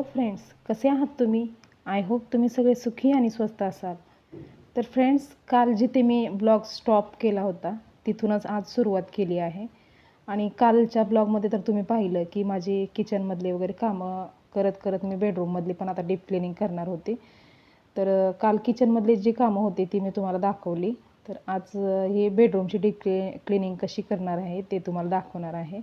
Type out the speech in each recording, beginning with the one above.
Hello friends कसे आहात तुम्ही? आय होप तुम्ही सगळे सुखी आणि स्वस्त असाल. तर फ्रेंड्स काल जिथे मी ब्लॉग स्टॉप केला होता तिथूनच आज सुरुवात केली आहे. आणि कालच्या ब्लॉगमध्ये तर तुम्ही पाहिलं की माझी किचनमधले वगैरे कामं करत करत मी बेडरूममधली पण आता डीप क्लिनिंग करणार होते. तर काल किचनमधली जी कामं होती ती मी तुम्हाला दाखवली. तर आज हे ही बेडरूमची डीप क्लि क्लिनिंग कशी करणार आहे ते तुम्हाला दाखवणार आहे.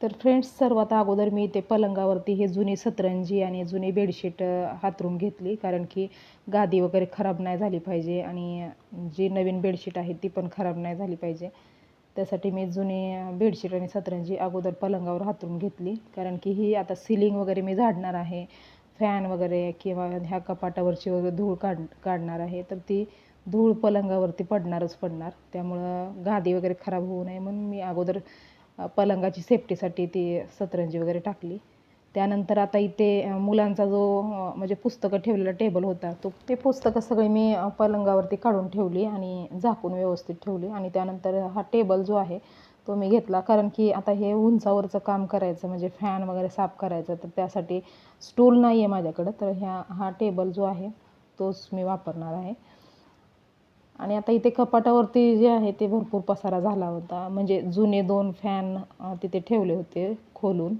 तर फ्रेंड्स सर्वात अगोदर मी इथे पलंगावरती हे जुनी सतरंजी आणि जुनी बेडशीट हातरून घेतली. कारण की गादी वगैरे खराब नाही झाली पाहिजे आणि जी नवीन बेडशीट आहे ती पण खराब नाही झाली पाहिजे. त्यासाठी मी जुनी बेडशीट आणि सतरंजी अगोदर पलंगावर हातरून घेतली. कारण की ही आता सिलिंग वगैरे मी झाडणार आहे. फॅन वगैरे किंवा ह्या कपाटावरची वगैरे धूळ काढ काढणार आहे. तर ती धूळ पलंगावरती पडणारच पडणार. त्यामुळं गादी वगैरे खराब होऊ नये म्हणून मी अगोदर पलंगाची सेफ्टीसाठी ती सतरंजी वगैरे टाकली. त्यानंतर आता इथे मुलांचा जो म्हणजे पुस्तकं ठेवलेला टेबल होता तो ते पुस्तकं सगळी मी पलंगावरती काढून ठेवली आणि झाकून व्यवस्थित ठेवली. आणि त्यानंतर हा टेबल जो आहे तो मी घेतला. कारण की आता हे उंचावरचं काम करायचं म्हणजे फॅन वगैरे साफ करायचं तर त्यासाठी स्टूल नाही आहे माझ्याकडं. तर ह्या हा टेबल जो आहे तोच मी वापरणार आहे. आणि आता इथे कपाटावरती जे आहे ते भरपूर पसारा झाला होता. म्हणजे जुने दोन फॅन तिथे ठेवले होते खोलून.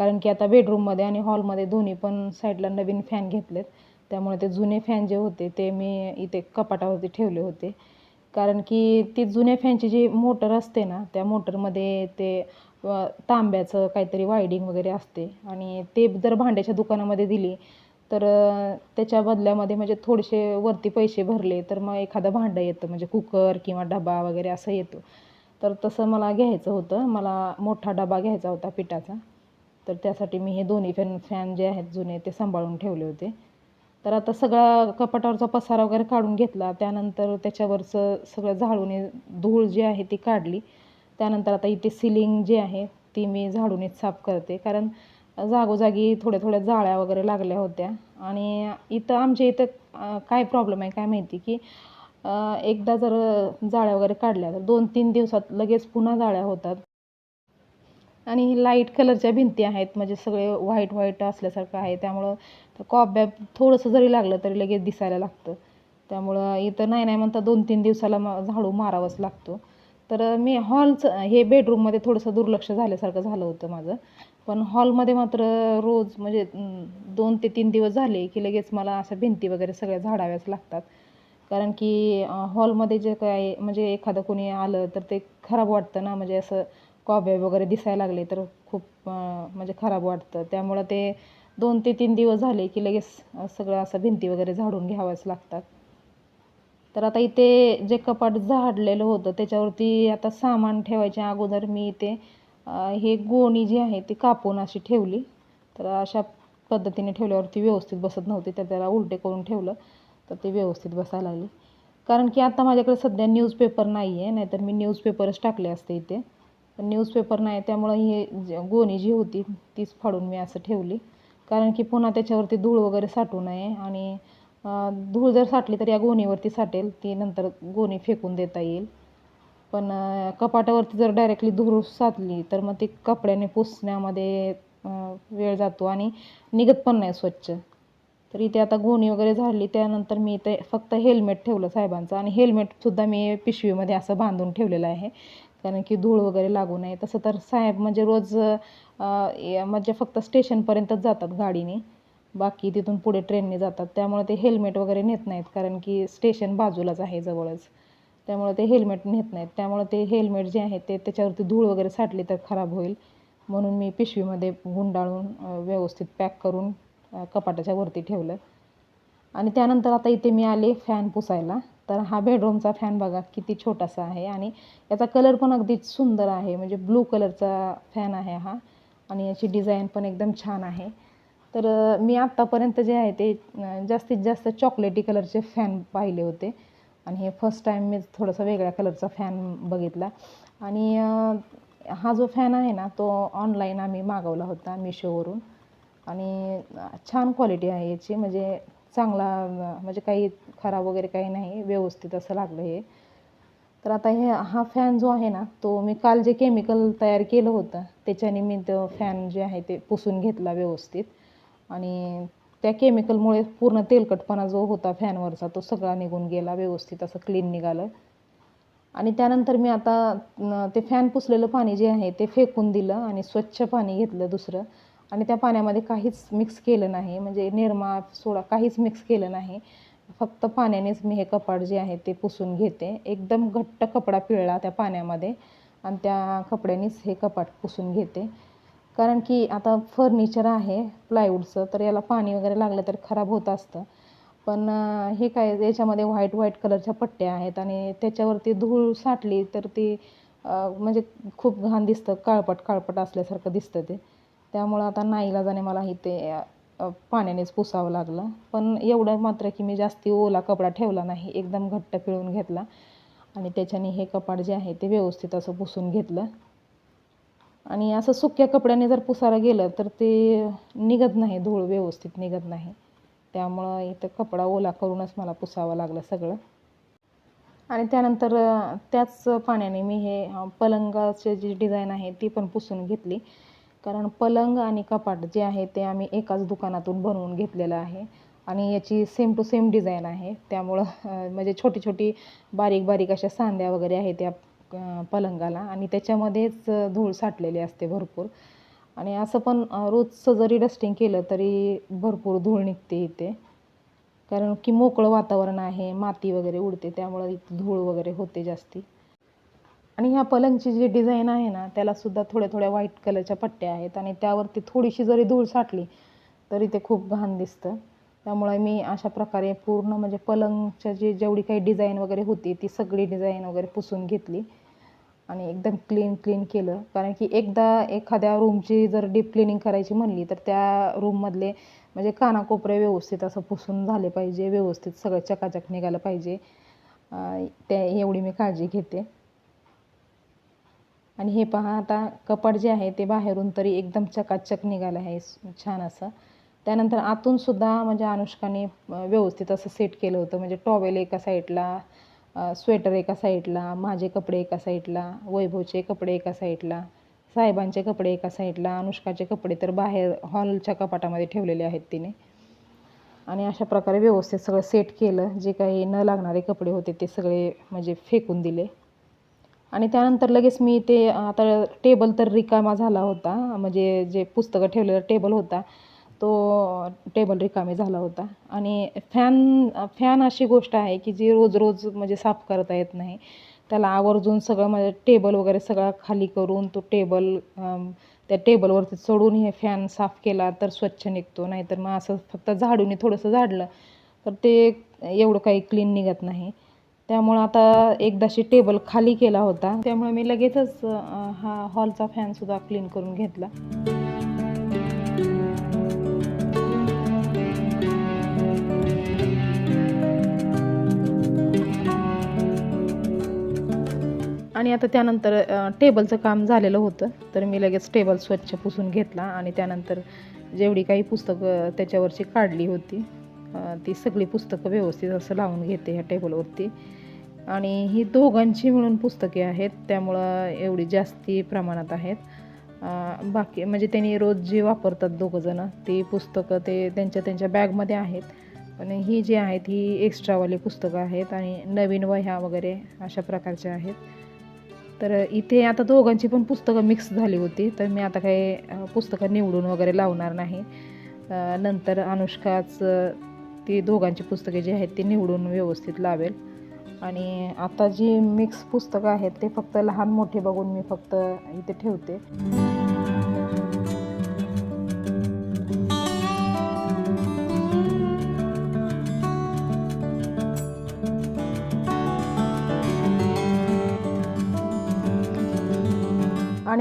कारण की आता बेडरूममध्ये आणि हॉलमध्ये दोन्ही पण साईडला नवीन फॅन घेतलेत. त्यामुळे ते जुने फॅन जे होते ते मी इथे कपाटावरती ठेवले होते. कारण की ती जुन्या फॅनची जी मोटर असते ना त्या मोटरमध्ये ते तांब्याचं काहीतरी वायडिंग वगैरे असते. आणि ते जर भांड्याच्या दुकानामध्ये दिली तर त्याच्या बदल्यामध्ये म्हणजे थोडेसे वरती पैसे भरले तर मग एखादं भांडं येतं म्हणजे कुकर किंवा डबा वगैरे असं येतो. तर तसं मला घ्यायचं होतं. मला मोठा डबा घ्यायचा होता पिठाचा. तर त्यासाठी मी हे दोन्ही फॅन फॅन जे आहेत जुने ते सांभाळून ठेवले होते. तर आता सगळा कपाटावरचा पसारा वगैरे काढून घेतला. त्यानंतर त्याच्यावरचं सगळं झाडूने धूळ जी आहे ती काढली. त्यानंतर आता इथे सिलिंग जी आहे ती मी झाडूनेच साफ करते. कारण जागोजागी थोड्या थोड्या जाळ्या वगैरे लागल्या होत्या. आणि इथं आमच्या इथं काय प्रॉब्लेम आहे काय माहिती की एकदा जर जाळ्या वगैरे काढल्या तर दोन तीन दिवसात लगेच पुन्हा जाळ्या होतात. आणि लाइट कलरच्या भिंती आहेत म्हणजे सगळे व्हाईट व्हाईट असल्यासारखं आहे. त्यामुळं कॉब्या थोडंसं जरी लागलं तरी लगेच दिसायला लागतं. त्यामुळं इथं नाही नाही म्हणता दोन तीन दिवसाला म झाडू मारावाच लागतो. तर मी हॉलचं हे बेडरूममध्ये थोडंसं दुर्लक्ष झाल्यासारखं झालं होतं माझं. पण हॉलमध्ये मात्र रोज म्हणजे दोन ते तीन दिवस झाले की लगेच मला अशा भिंती वगैरे सगळ्या झाडाव्याच लागतात. कारण की हॉलमध्ये जे काय म्हणजे एखादं कोणी आलं तर ते खराब वाटतं ना म्हणजे असं कॉबे वगैरे दिसायला लागले तर खूप म्हणजे खराब वाटतं. त्यामुळं ते दोन ते तीन दिवस झाले की लगेच सगळं असं भिंती वगैरे झाडून घ्याव्याच लागतात. तर आता इथे जे कपाट झाडलेलं होतं त्याच्यावरती आता सामान ठेवायच्या अगोदर मी इथे हे गोणी जी आहे ती कापून अशी ठेवली. तर अशा पद्धतीने ठेवल्यावरती व्यवस्थित बसत नव्हती तर त्याला उलटे करून ठेवलं तर ते व्यवस्थित बसायला लागली. कारण की आता माझ्याकडे सध्या न्यूजपेपर नाही आहे नाहीतर मी न्यूजपेपरच टाकले असते इथे. पण न्यूजपेपर नाही त्यामुळं ही गोणी जी होती तीच फाडून मी असं ठेवली. कारण की पुन्हा त्याच्यावरती धूळ वगैरे साठू नये आणि धूळ जर साठली तर या गोणीवरती साठेल ती नंतर गोणी फेकून देता येईल. पण कपाटावरती जर डायरेक्टली धूळ साचली तर मग ते कपड्याने पुसण्यामध्ये वेळ जातो आणि निघत पण नाही स्वच्छ. तर इथे आता गोणी वगैरे झाडली त्यानंतर मी इथे फक्त हेल्मेट ठेवलं साहेबांचं आणि हेल्मेटसुद्धा मी पिशवीमध्ये असं बांधून ठेवलेलं आहे. कारण की धूळ वगैरे लागू नये. तसं तर साहेब म्हणजे रोज म्हणजे फक्त स्टेशनपर्यंतच जातात गाडीने. बाकी तिथून पुढे ट्रेनने जातात. त्यामुळे ते हेल्मेट वगैरे नेत नाहीत कारण की स्टेशन बाजूलाच आहे जवळच. त्यामुळे ते हेल्मेट नेत नाहीत. त्यामुळे ते हेल्मेट जे आहे ते त्याच्यावरती धूळ वगैरे साठली तर खराब होईल. म्हणून मी पिशवीमध्ये गुंडाळून व्यवस्थित पॅक करून कपाटाच्या वरती ठेवलं. आणि त्यानंतर आता इथे मी आले फॅन पुसायला. तर हा बेडरूमचा फॅन बघा किती छोटासा आहे. आणि याचा कलर पण अगदी सुंदर आहे. म्हणजे ब्लू कलरचा फॅन आहे हा. आणि याची डिझाईन पण एकदम छान आहे. तर मी आत्तापर्यंत जे आहे ते जास्तीत जास्त चॉकलेटी कलरचे फॅन पाहिले होते. आणि हे फर्स्ट टाईम मी थोडासा वेगळ्या कलरचा फॅन बघितला. आणि हा जो फॅन आहे ना तो ऑनलाईन आम्ही मागवला होता मिशोवरून आणि छान क्वालिटी आहे याची. म्हणजे चांगला म्हणजे काही खराब वगैरे काही नाही. व्यवस्थित असं लागलं हे. तर आता हे हा फॅन जो आहे ना तो मी काल जे केमिकल तयार केलं होतं त्याच्याने मी तो फॅन जे आहे ते पुसून घेतला व्यवस्थित. आणि त्या केमिकलमुळे पूर्ण तेलकटपणा जो होता फॅनवरचा तो सगळा निघून गेला व्यवस्थित असं क्लीन निघालं. आणि त्यानंतर मी आता ते फॅन पुसलेलं पाणी जे आहे ते फेकून दिलं आणि स्वच्छ पाणी घेतलं दुसरं. आणि त्या पाण्यामध्ये काहीच मिक्स केलं नाही म्हणजे निरमा सोडा काहीच मिक्स केलं नाही. फक्त पाण्यानेच मी हे कपाट जे आहे ते पुसून घेते. एकदम घट्ट कपडा पिळला त्या पाण्यामध्ये आणि त्या कपड्यानेच हे कपाट पुसून घेते. कारण की आता फर्निचर आहे प्लायवूडचं तर याला पाणी वगैरे लागलं तर खराब होत असतं. पण हे काय याच्यामध्ये व्हाईट व्हाईट कलरच्या पट्ट्या आहेत आणि त्याच्यावरती धूळ साठली तर ती म्हणजे खूप घाण दिसतं काळपट काळपट असल्यासारखं दिसतं ते. त्यामुळं आता नाईलाजाने मला इथे पाण्यानेच पुसावं लागलं. पण एवढं मात्र की मी जास्ती ओला कपडा ठेवला नाही एकदम घट्ट पिळून घेतला. आणि त्याच्याने हे कपाट जे आहे ते व्यवस्थित असं पुसून घेतलं. आणि असं सुक्या कपड्याने जर पुसायला गेलं तर ते निघत नाही धूळ व्यवस्थित निघत नाही. त्यामुळं इथं कपडा ओला करूनच मला पुसावं लागलं सगळं. आणि त्यानंतर त्याच पाण्याने मी हे पलंगाचे पलंगाची जी डिझाईन आहे ती पण पुसून घेतली. कारण पलंग आणि कपाट जे आहे ते आम्ही एकाच दुकानातून बनवून घेतलेलं आहे. आणि याची सेम टू सेम डिझाईन आहे. त्यामुळं म्हणजे छोटी छोटी बारीक बारीक अशा सांध्या वगैरे आहेत त्या पलंगाला आणि त्याच्यामध्येच धूळ साठलेली असते भरपूर. आणि असं पण रोजचं जरी डस्टिंग केलं तरी भरपूर धूळ निघते इथे. कारण की मोकळं वातावरण आहे माती वगैरे उडते त्यामुळं इथं धूळ वगैरे होते जास्ती. आणि ह्या पलंगची जी डिझाईन आहे ना त्याला सुद्धा थोड्या थोड्या व्हाईट कलरच्या पट्ट्या आहेत आणि त्यावरती थोडीशी जरी धूळ साठली तरी ते खूप घाण दिसतं. त्यामुळे मी अशा प्रकारे पूर्ण म्हणजे पलंगच्या जी जेवढी काही डिझाईन वगैरे होती ती सगळी डिझाईन वगैरे पुसून घेतली. आणि एकदम क्लीन क्लीन केलं. कारण की एकदा एखाद्या रूमची जर डीप क्लिनिंग करायची म्हणली तर त्या रूममधले म्हणजे कानाकोपरे व्यवस्थित असं पुसून झाले पाहिजे. व्यवस्थित सगळं चकाचक निघालं पाहिजे. त्या एवढी मी काळजी घेते. आणि हे पहा आता कपाट जे आहे ते बाहेरून तरी एकदम चकाचक निघालं आहे. छान असं. त्यानंतर आतून सुद्धा म्हणजे अनुष्काने व्यवस्थित असं सेट केलं होतं. म्हणजे टॉवेल एका साईडला स्वेटर एका साईडला माझे कपडे एका साईडला वैभवचे कपडे एका साईडला साहेबांचे कपडे एका साईडला अनुष्काचे कपडे तर बाहेर हॉलच्या कपाटामध्ये ठेवलेले आहेत तिने. आणि अशा प्रकारे व्यवस्थित सगळं सेट केलं जे काही न लागणारे कपडे होते ते सगळे म्हणजे फेकून दिले. आणि त्यानंतर लगेच मी ते आता टेबल तर रिकामा झाला होता म्हणजे जे पुस्तकं ठेवलेलं टेबल होता तो टेबल रिकामी झाला होता. आणि फॅन फॅन अशी गोष्ट आहे की जी रोज रोज म्हणजे साफ करता येत नाही. त्याला आवर्जून सगळं म्हणजे टेबल वगैरे सगळा खाली करून तो टेबल त्या टेबलवरती चढून हे फॅन साफ केला तर स्वच्छ निघतो. नाहीतर मग असं फक्त झाडूने थोडंसं झाडलं तर ते एवढं काही क्लीन निघत नाही. त्यामुळं आता एकदाशी टेबल खाली केला होता. त्यामुळे मी लगेचच हा हॉलचा फॅनसुद्धा क्लीन करून घेतला. आणि आता त्यानंतर टेबलचं काम झालेलं होतं. तर मी लगेच टेबल स्वच्छ पुसून घेतला आणि त्यानंतर जेवढी काही पुस्तकं त्याच्यावरची काढली होती ती सगळी पुस्तकं व्यवस्थित असं लावून घेते ह्या टेबलवरती. आणि ही दोघांची मिळून पुस्तके आहेत त्यामुळं एवढी जास्ती प्रमाणात आहेत. बाकी म्हणजे त्यांनी रोज जी वापरतात दोघंजणं ती पुस्तकं ते त्यांच्या त्यांच्या बॅगमध्ये आहेत. पण ही जी आहेत ही एक्स्ट्रावाली पुस्तकं आहेत आणि नवीन वह्या वगैरे अशा प्रकारच्या आहेत. तर इथे आता दोघांची पण पुस्तकं मिक्स झाली होती. तर मी आता काही पुस्तकं निवडून वगैरे लावणार नाही. नंतर अनुष्काच ती दोघांची पुस्तके जी आहेत ती निवडून व्यवस्थित लावेल. आणि आता जी मिक्स पुस्तकं आहेत ते फक्त लहान मोठे बघून मी फक्त इथे ठेवते.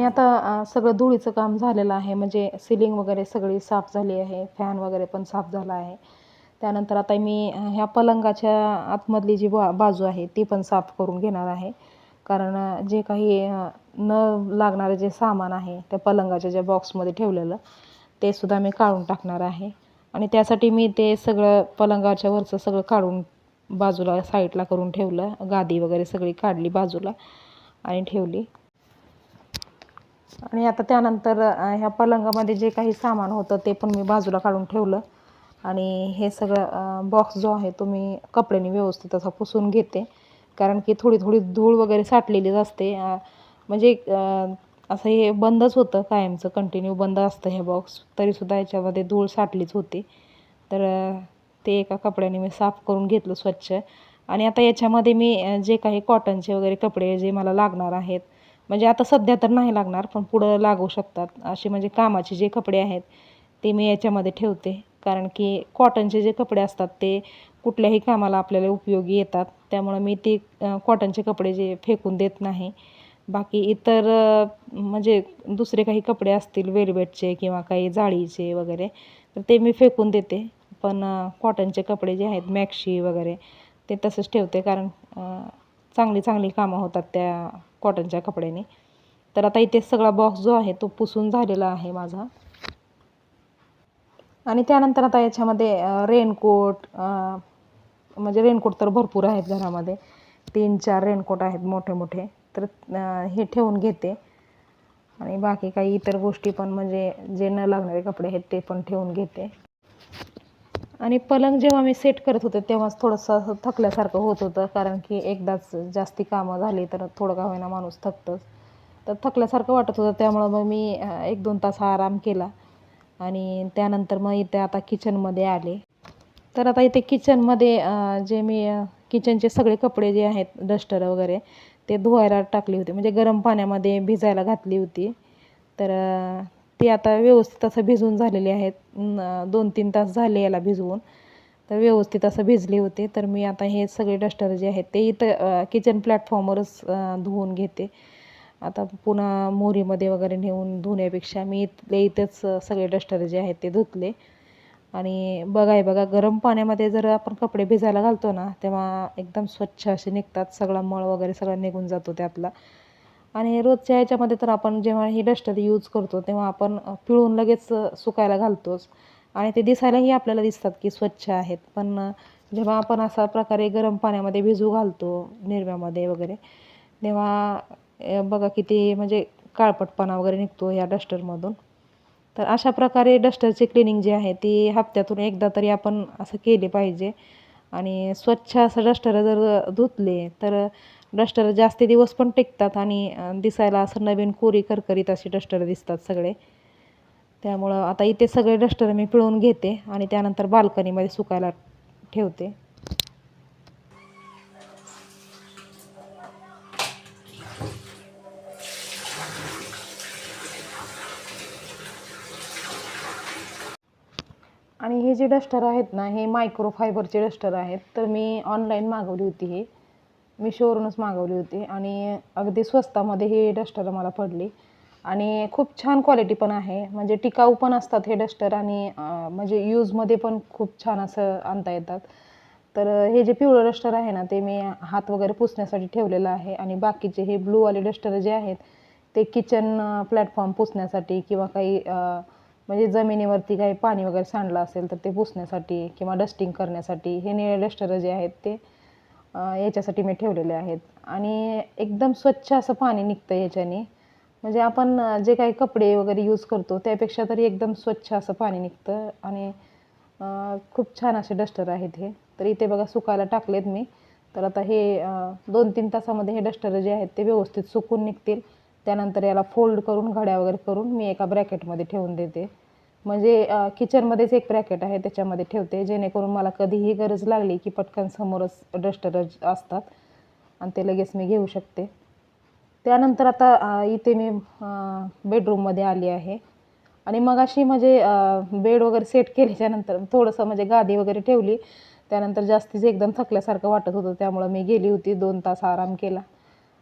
आणि आता सगळं धुळीचं काम झालेलं आहे. म्हणजे सिलिंग वगैरे सगळी साफ झाली आहे. फॅन वगैरे पण साफ झाला आहे. त्यानंतर आता मी ह्या पलंगाच्या आतमधली जी बा बाजू आहे ती पण साफ करून घेणार आहे. कारण जे काही न लागणारे जे सामान आहे त्या पलंगाच्या ज्या बॉक्समध्ये ठेवलेलं ते सुद्धा मी काढून टाकणार आहे. आणि त्यासाठी मी ते सगळं पलंगाच्या वरचं सगळं काढून बाजूला साईडला करून ठेवलं. गादी वगैरे सगळी काढली बाजूला आणि ठेवली. आणि आता त्यानंतर ह्या पलंगामध्ये जे काही सामान होतं ते पण मी बाजूला काढून ठेवलं. आणि हे सगळं बॉक्स जो आहे तो मी कपड्याने व्यवस्थित असा पुसून घेते. कारण की थोडी थोडी धूळ वगैरे साठलेलीच असते. म्हणजे असं हे बंदच होतं कायमचं कंटिन्यू बंद असतं हे बॉक्स तरीसुद्धा याच्यामध्ये धूळ साठलीच होती. तर ते एका कपड्याने मी साफ करून घेतलं स्वच्छ. आणि आता याच्यामध्ये मी जे काही कॉटनचे वगैरे कपडे जे मला लागणार आहेत म्हणजे आता सध्या तर नाही लागणार पण पुढं लागू शकतात. असे म्हणजे कामाचे जे कपडे आहेत ते मी याच्यामध्ये ठेवते. कारण की कॉटनचे जे कपडे असतात ते कुठल्याही कामाला आपल्याला उपयोगी येतात. त्यामुळं मी ते कॉटनचे कपडे जे फेकून देत नाही. बाकी इतर म्हणजे दुसरे काही कपडे असतील वेलवेटचे किंवा काही जाळीचे वगैरे तर ते मी फेकून देते. पण कॉटनचे कपडे जे आहेत मॅक्शी वगैरे ते तसंच ठेवते. कारण चांगली चांगली कामं होतात त्या कॉटनच्या कपड्याने. तर आता इथे सगळा बॉक्स जो आहे तो पुसून झालेला आहे माझा. आणि त्यानंतर आता याच्यामध्ये रेनकोट म्हणजे रेनकोट तर भरपूर आहेत घरामध्ये. तीन चार रेनकोट आहेत मोठे मोठे. तर हे ठेवून घेते. आणि बाकी काही इतर गोष्टी पण म्हणजे जे न लागणारे कपडे आहेत ते पण ठेवून घेते. आणि पलंग जेव्हा मी सेट करत होते तेव्हाच थोडंसं थकल्यासारखं होत होतं. कारण की एकदाच जास्ती कामं झाली तर थोडं का होईना माणूस थकतंच. तर थकल्यासारखं वाटत होतं. त्यामुळं मग मी एक दोन तास आराम केला. आणि त्यानंतर मग इथे आता किचनमध्ये आले. तर आता इथे किचनमध्ये जे मी किचनचे सगळे कपडे जे आहेत डस्टर वगैरे ते धुवायला टाकली होती. म्हणजे गरम पाण्यामध्ये भिजायला घातली होती. तर ती आता व्यवस्थित असं भिजून झालेली आहेत. दोन तीन तास झाले याला भिजवून. तर व्यवस्थित असं भिजले होते. तर मी आता हे सगळे डस्टर जे आहेत ते इथं किचन प्लॅटफॉर्मवरच धुवून घेते. आता पुन्हा मोरीमध्ये वगैरे नेऊन धुण्यापेक्षा मी इथले इथंच सगळे डस्टर जे आहेत ते धुतले. आणि बघाय बघा गरम पाण्यामध्ये जर आपण कपडे भिजायला घालतो ना तेव्हा एकदम स्वच्छ असे निघतात. सगळा मळ वगैरे सगळा निघून जातो त्यातला. आणि रोजच्या ह्याच्यामध्ये तर आपण जेव्हा ही डस्टर यूज करतो तेव्हा आपण पिळून लगेच सुकायला घालतोच. आणि ते दिसायलाही आपल्याला दिसतात की स्वच्छ आहेत. पण जेव्हा आपण असा प्रकारे गरम पाण्यामध्ये भिजू घालतो निरव्यामध्ये वगैरे तेव्हा बघा किती म्हणजे काळपटपणा वगैरे निघतो या डस्टरमधून. तर अशा प्रकारे डस्टरची क्लिनिंग जी आहे ती हप्त्यातून एकदा तरी आपण असं केले पाहिजे. आणि स्वच्छ असं डस्टर जर धुतले तर डस्टर जास्ती दिवस पण टिकतात आणि दिसायला असं नवीन कोरी करकरीत असे डस्टर दिसतात सगळे. त्यामुळं आता इथे सगळे डस्टर मी पिळून घेते आणि त्यानंतर बाल्कनीमध्ये सुकायला ठेवते. आणि हे जे डस्टर आहेत ना हे मायक्रोफायबरचे डस्टर आहेत तर मी ऑनलाईन मागवली होती हे. मिशोवरूनच मागवली होती आणि अगदी स्वस्तामध्ये ही डस्टर मला पडली. आणि खूप छान क्वालिटी पण आहे. म्हणजे टिकाऊ पण असतात हे डस्टर आणि म्हणजे यूजमध्ये पण खूप छान असं आणता येतात. तर हे जे पिवळं डस्टर आहे ना ते मी हात वगैरे पुसण्यासाठी ठेवलेलं आहे. आणि बाकीचे हे ब्लूवाले डस्टर जे आहेत ते किचन प्लॅटफॉर्म पुसण्यासाठी किंवा काही म्हणजे जमिनीवरती काही पाणी वगैरे सांडलं असेल तर ते पुसण्यासाठी किंवा डस्टिंग करण्यासाठी हे निळे डस्टर जे आहेत ते याच्यासाठी मी ठेवलेले आहेत. आणि एकदम स्वच्छ असं पाणी निघतं याच्याने. म्हणजे आपण जे काही कपडे वगैरे यूज करतो त्यापेक्षा तरी एकदम स्वच्छ असं पाणी निघतं. आणि खूप छान असे डस्टर आहेत हे. तर इथे बघा सुकायला टाकलेत मी. तर आता हे दोन तीन तासामध्ये हे डस्टर जे आहेत ते व्यवस्थित सुकून निघतील. त्यानंतर याला फोल्ड करून घड्या वगैरे करून मी एका ब्रॅकेटमध्ये ठेवून देते. म्हणजे किचनमध्येच एक ब्रॅकेट आहे त्याच्यामध्ये ठेवते. जेणेकरून मला कधीही गरज लागली की पटकन समोरच डस्टर असतात आणि ते लगेच मी घेऊ शकते. त्यानंतर आता इथे मी बेडरूममध्ये आली आहे. आणि मग अशी म्हणजे बेड वगैरे सेट केल्याच्यानंतर थोडंसं म्हणजे गादी वगैरे ठेवली. त्यानंतर जास्तीच एकदम थकल्यासारखं वाटत होतं. त्यामुळं मी गेली होती दोन तास आराम केला.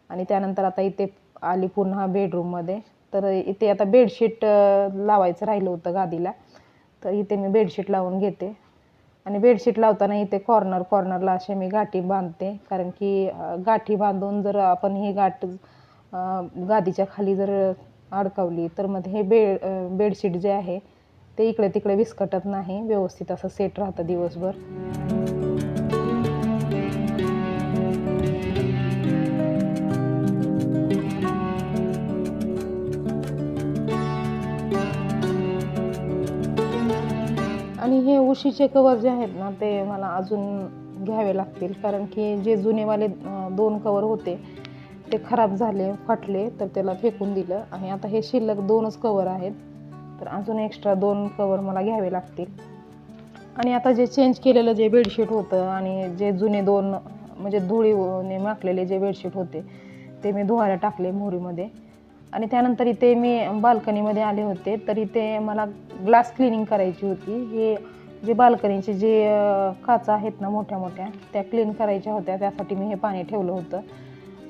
आणि त्यानंतर आता इथे आली पुन्हा बेडरूममध्ये तर इथे आता बेडशीट लावायचं राहिलं होतं गादीला. तर इथे मी बेडशीट लावून घेते. आणि बेडशीट लावताना इथे कॉर्नर कॉर्नरला असे मी गाठी बांधते. कारण की गाठी बांधून जर आपण ही गाठ गादीच्या खाली जर अडकवली तर मग हे बेड बेडशीट जे आहे ते इकडे तिकडे विस्कटत नाही. व्यवस्थित असं सेट राहतं दिवसभर. हे उशीचे कवर जे आहेत ना ते मला अजून घ्यावे लागतील. कारण की जे जुनेवाले दोन कवर होते ते खराब झाले फाटले तर त्याला फेकून दिलं. आणि आता हे शिल्लक दोनच कवर आहेत. तर अजून एक्स्ट्रा दोन कवर मला घ्यावे लागतील. आणि आता जे चेंज केलेलं जे बेडशीट होतं आणि जे जुने दोन म्हणजे धुळीने माकलेले जे बेडशीट होते ते मी धुवायला टाकले मोहरीमध्ये. आणि त्यानंतर इथे मी बाल्कनीमध्ये आले होते. तर इथे मला ग्लास क्लिनिंग करायची होती. हे जे बाल्कनीचे जे काचा आहेत ना मोठ्या मोठ्या त्या क्लीन करायच्या होत्या. त्यासाठी मी हे पाणी ठेवलं होतं.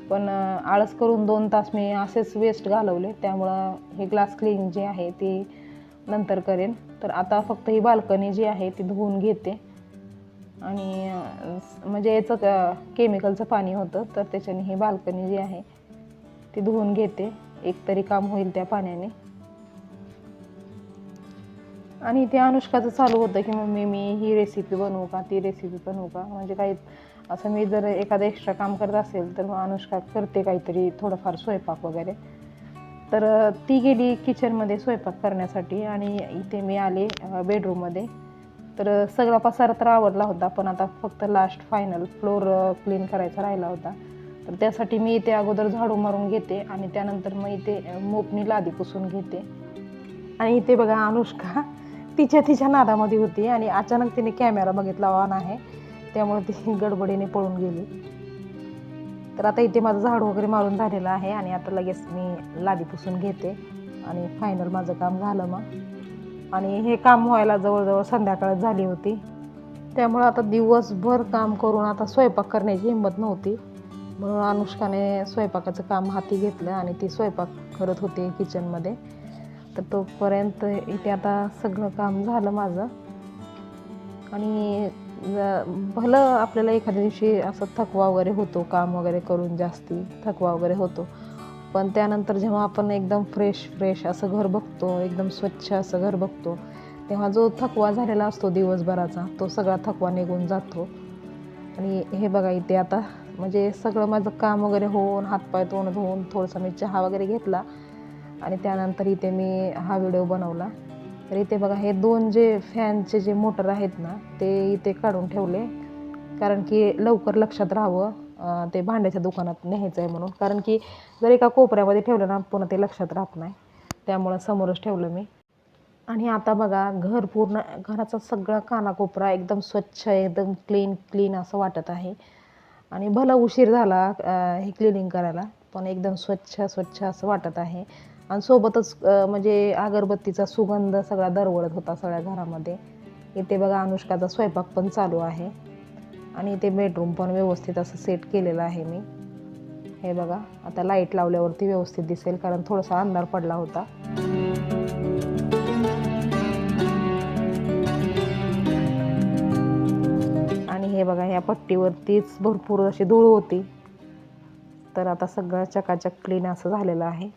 पण आळस करून दोन तास मी असेच वेस्ट घालवले. त्यामुळं हे ग्लास क्लीन जे आहे ते नंतर करेन. तर आता फक्त ही बाल्कनी जी आहे ती धुवून घेते. आणि म्हणजे याचं केमिकलचं पाणी होतं. तर त्याच्याने ही बाल्कनी जी आहे ती धुवून घेते. एक तरी काम होईल त्या पाण्याने. आणि ते अनुष्काचं चालू होतं की मम्मी मी ही रेसिपी बनवू का ती रेसिपी बनवू का? म्हणजे काही असं मी जर एखादं एक्स्ट्रा काम करत असेल तर मग अनुष्का करते काहीतरी थोडंफार स्वयंपाक वगैरे. तर ती गेली किचनमध्ये स्वयंपाक करण्यासाठी आणि इथे मी आले बेडरूममध्ये तर सगळा पसारा तर आवडला होता पण आता फक्त लास्ट फायनल फ्लोर क्लीन करायचा राहिला होता. तर त्यासाठी मी इथे अगोदर झाडू मारून घेते आणि त्यानंतर मग इथे अं, मोपनी लादी पुसून घेते. आणि इथे बघा अनुष्का तिच्या तिच्या नादामध्ये होती आणि अचानक तिने कॅमेरा बघितला ऑन आहे. त्यामुळे ती गडबडीने पळून गेली. तर आता इथे माझं झाडू वगैरे मारून झालेलं आहे आणि आता लगेच मी लादी पुसून घेते आणि फायनल माझं काम झालं मग. आणि हे काम व्हायला जवळजवळ संध्याकाळ झाली होती. त्यामुळं आता दिवसभर काम करून आता स्वयंपाक करण्याची हिंमत नव्हती. म्हणून अनुष्काने स्वयंपाकाचं काम हाती घेतलं आणि ती स्वयंपाक करत होती किचनमध्ये तर तोपर्यंत इथे आता सगळं काम झालं माझं. आणि भलं आपल्याला एखाद्या दिवशी असं थकवा वगैरे होतो काम वगैरे करून जास्ती थकवा वगैरे होतो. पण त्यानंतर जेव्हा आपण एकदम फ्रेश फ्रेश असं घर बघतो एकदम स्वच्छ असं घर बघतो तेव्हा जो थकवा झालेला असतो दिवसभराचा तो सगळा थकवा निघून जातो. आणि हे बघा इथे आता म्हणजे सगळं माझं काम वगैरे होऊन हातपाय तोंड धुवून थोडंसं मी चहा वगैरे घेतला. आणि त्यानंतर इथे मी हा व्हिडिओ बनवला. तर इथे बघा हे दोन जे फॅनचे जे मोटर आहेत ना ते इथे काढून ठेवले. कारण की लवकर लक्षात राहावं ते भांड्याच्या दुकानात न्यायचं आहे म्हणून. कारण की जर एका कोपऱ्यामध्ये ठेवलं ना पुन्हा ते लक्षात राहत नाही. त्यामुळं समोरच ठेवलं मी. आणि आता बघा घर पूर्ण घराचा सगळा कानाकोपरा एकदम स्वच्छ एकदम क्लीन क्लीन असं वाटत आहे. आणि भला उशीर झाला हे क्लिनिंग करायला पण एकदम स्वच्छ स्वच्छ असं वाटत आहे. आणि सोबतच म्हणजे अगरबत्तीचा सुगंध सगळा दरवळत होता सगळ्या घरामध्ये. इथे बघा अनुष्काचा स्वयंपाक पण चालू आहे. आणि इथे बेडरूम पण व्यवस्थित असं सेट केलेलं आहे मी. हे बघा आता लाइट लावल्यावरती व्यवस्थित दिसेल कारण थोडासा अंधार पडला होता. आणि हे बघा ह्या पट्टीवरतीच भरपूर अशी धूळ होती. तर आता सगळं चकाचक क्लीन असं झालेलं आहे.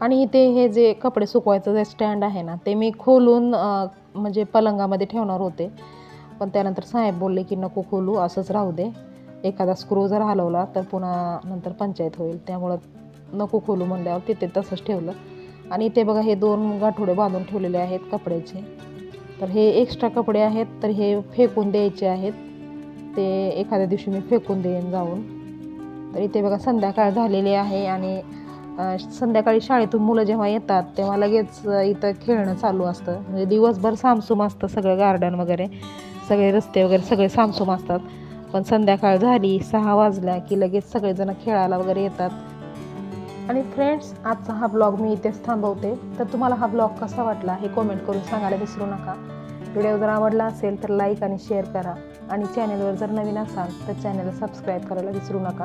आणि इथे हे जे कपडे सुकवायचं जे स्टँड आहे ना ते मी खोलून म्हणजे पलंगामध्ये ठेवणार होते. पण त्यानंतर साहेब बोलले की नको खोलू असंच राहू दे. एखादा स्क्रू जर हलवला तर पुन्हा नंतर पंचायत होईल. त्यामुळं नको खोलू म्हणल्यावर तिथे तसंच ठेवलं. आणि इथे बघा हे दोन गाठोडे बांधून ठेवलेले आहेत कपड्याचे. तर हे एक्स्ट्रा कपडे आहेत तर हे फेकून द्यायचे आहेत. ते एखाद्या दिवशी मी फेकून देईन जाऊन. तर इथे बघा संध्याकाळ झालेली आहे आणि संध्याकाळी शाळेतून मुलं जेव्हा येतात तेव्हा लगेच इथं खेळणं चालू असतं. म्हणजे दिवसभर सामसूम असतं सगळं गार्डन वगैरे. सगळे रस्ते वगैरे सगळे सामसूम असतात. पण संध्याकाळ झाली सहा वाजल्या की लगेच सगळेजण खेळायला वगैरे येतात. आणि फ्रेंड्स आजचा हा ब्लॉग मी इथेच थांबवते. तर तुम्हाला हा ब्लॉग कसा वाटला हे कमेंट करून सांगायला विसरू नका. व्हिडिओ जर आवडला असेल तर लाईक आणि शेअर करा. आणि चॅनलवर जर नवीन असाल तर चॅनलला सबस्क्राईब करायला विसरू नका.